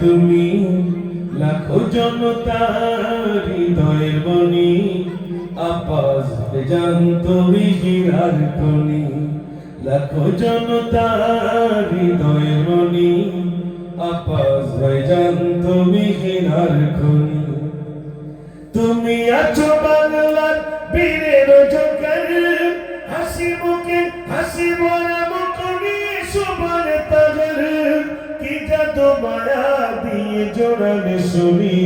তুমি, লাখো জনতার হৃদয়ের বনি আপাস জান তুমি হীরার খনি, লাখো জনতার হৃদয়ের বনি আপাস জান তুমি খনি। তুমি আছো বাংলার বীরের জোকার সুবর তাগর কি জাদু মায়া দিয়ে জোড়ালে শুনি।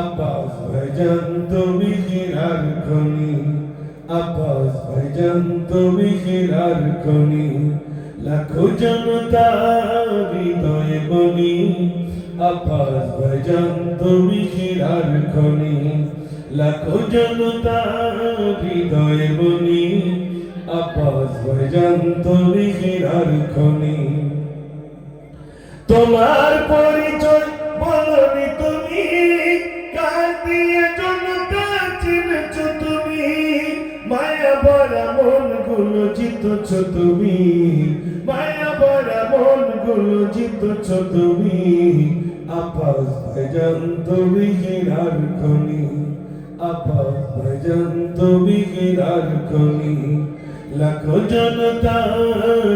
আব্বাস ভাইজান, তুমি হিরার খনি। আব্বাস ভাইজান, তুমি হিরার খনি। লাখো জনতা হৃদয়ে বনি। আব্বাস ভাইজান, তুমি হিরার খনি। লাখো জনতা হৃদয়ে বনি। আব্বাস ভাইজান তুমি হিরার খনি। তোমার পরিচয় বলনি তুমি কার দিয়ে জনতা চিনেছ তুমি, মায়া ভরা মনগুলো জিতছ তুমি, মায়া ভরা মনগুলো জিতছ তুমি, আপাস ভাইজান তুমি হিরার খনি, আপাস ভাইজান তুমি হিরার খনি। লাখো জনতা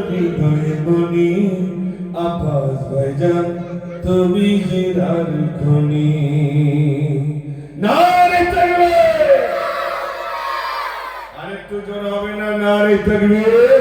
হৃদয়ে বনি আপাস ভাইজান, তুমি হিরার খনি। নারে তাকবীর আরেকটু জোর হবে না, নারে তাকবীর